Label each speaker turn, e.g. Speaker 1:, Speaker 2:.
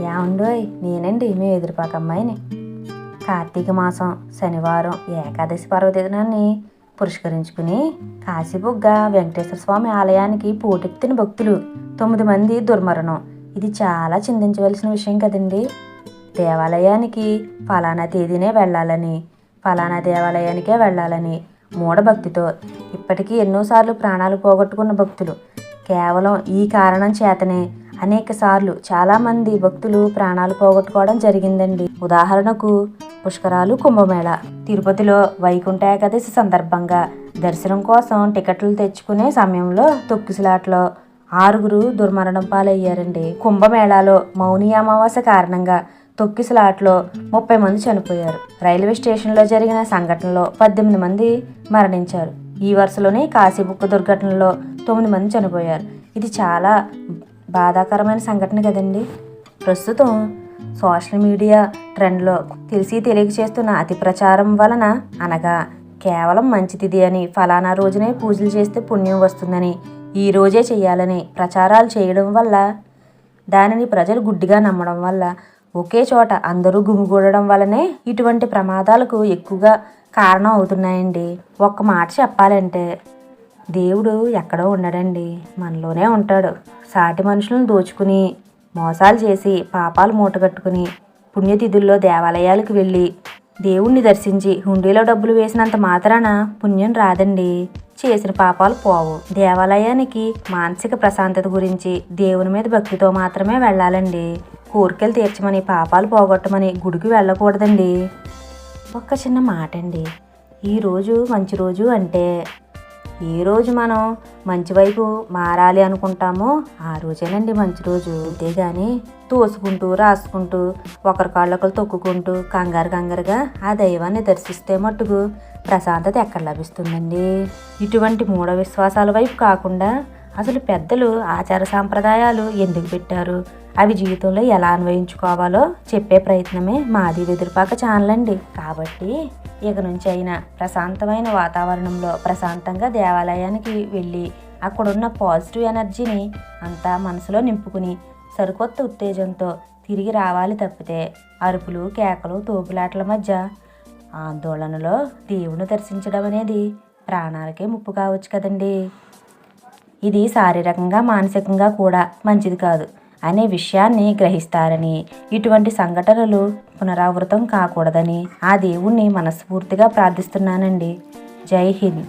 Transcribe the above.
Speaker 1: ఏమండోయ్ నేనండి మీ ఎదురుపాక అమ్మాయిని. కార్తీక మాసం శనివారం ఏకాదశి పర్వదినాన్ని పురస్కరించుకుని కాశీబుగ్గ వెంకటేశ్వర స్వామి ఆలయానికి పోటెత్తిన భక్తులు తొమ్మిది మంది దుర్మరణం. ఇది చాలా చిందించవలసిన విషయం కదండి. దేవాలయానికి ఫలానా తేదీనే వెళ్ళాలని ఫలానా దేవాలయానికే వెళ్ళాలని మూఢభక్తితో ఇప్పటికీ ఎన్నోసార్లు ప్రాణాలు పోగొట్టుకున్న భక్తులు. కేవలం ఈ కారణం చేతనే అనేక సార్లు చాలామంది భక్తులు ప్రాణాలు పోగొట్టుకోవడం జరిగిందండి. ఉదాహరణకు పుష్కరాలు కుంభమేళ. తిరుపతిలో వైకుంఠ ఏకాదశి సందర్భంగా దర్శనం కోసం టికెట్లు తెచ్చుకునే సమయంలో తొక్కిసలాట్లో ఆరుగురు దుర్మరణం పాలయ్యారండి. కుంభమేళాలో మౌని అమావాస్య కారణంగా తొక్కిసలాట్లో ముప్పై మంది చనిపోయారు. రైల్వే స్టేషన్లో జరిగిన సంఘటనలో పద్దెనిమిది మంది మరణించారు. ఈ వరుసలోనే కాశీబుక్క దుర్ఘటనలో తొమ్మిది మంది చనిపోయారు. ఇది చాలా బాధాకరమైన సంఘటన కదండి. ప్రస్తుతం సోషల్ మీడియా ట్రెండ్లో తెలిసి తెలియక చేస్తున్న అతి ప్రచారం వలన అనగా కేవలం మంచిది అని ఫలానా రోజునే పూజలు చేస్తే పుణ్యం వస్తుందని ఈ రోజే చేయాలని ప్రచారాలు చేయడం వల్ల దానిని ప్రజలు గుడ్డిగా నమ్మడం వల్ల ఒకే చోట అందరూ గుమిగూడడం వల్లనే ఇటువంటి ప్రమాదాలకు ఎక్కువగా కారణం అవుతున్నాయండి. ఒక్క మాట చెప్పాలంటే దేవుడు ఎక్కడో ఉండడండి. మనలోనే ఉంటాడు. సాటి మనుషులను దోచుకుని మోసాలు చేసి పాపాలు మూటగట్టుకుని పుణ్యతిథుల్లో దేవాలయాలకు వెళ్ళి దేవుణ్ణి దర్శించి హుండీలో డబ్బులు వేసినంత మాత్రాన పుణ్యం రాదండి. చేసిన పాపాలు పోవు. దేవాలయానికి మానసిక ప్రశాంతత గురించి దేవుని మీద భక్తితో మాత్రమే వెళ్ళాలండి. కోరికలు తీర్చమని పాపాలు పోగొట్టమని గుడికి వెళ్ళకూడదండి. ఒక్క చిన్న మాట అండి ఈరోజు మంచి రోజు అంటే ఏ రోజు మనం మంచి వైపు మారాలి అనుకుంటామో ఆ రోజేనండి మంచి రోజు. అంతేగాని తోసుకుంటూ రాసుకుంటూ ఒకరి కాళ్ళొకరు తొక్కుకుంటూ కంగారు కంగారుగా ఆ దైవాన్ని దర్శిస్తే మట్టుకు ప్రశాంతత ఎక్కడ లభిస్తుందండి? ఇటువంటి మూఢ విశ్వాసాల వైపు కాకుండా అసలు పెద్దలు ఆచార సాంప్రదాయాలు ఎందుకు పెట్టారు? అవి జీవితంలో ఎలా అన్వయించుకోవాలో చెప్పే ప్రయత్నమే మాది వెదురుపాక ఛానల్ అండి. కాబట్టి ఇక నుంచి అయినా ప్రశాంతమైన వాతావరణంలో ప్రశాంతంగా దేవాలయానికి వెళ్ళి అక్కడున్న పాజిటివ్ ఎనర్జీని అంతా మనసులో నింపుకుని సరికొత్త ఉత్తేజంతో తిరిగి రావాలి తప్పితే అరుపులు కేకలు తోపులాటల మధ్య ఆందోళనలో దేవుని దర్శించడం అనేది ప్రాణాలకే ముప్పు కావచ్చు కదండి. ఇది శారీరకంగా మానసికంగా కూడా మంచిది కాదు. అనే విషయాన్ని గ్రహిస్తారని. ఇటువంటి సంఘటనలు పునరావృతం కాకూడదని ఆ దేవుణ్ణి మనస్ఫూర్తిగా ప్రార్థిస్తున్నానండి. జై హింద్.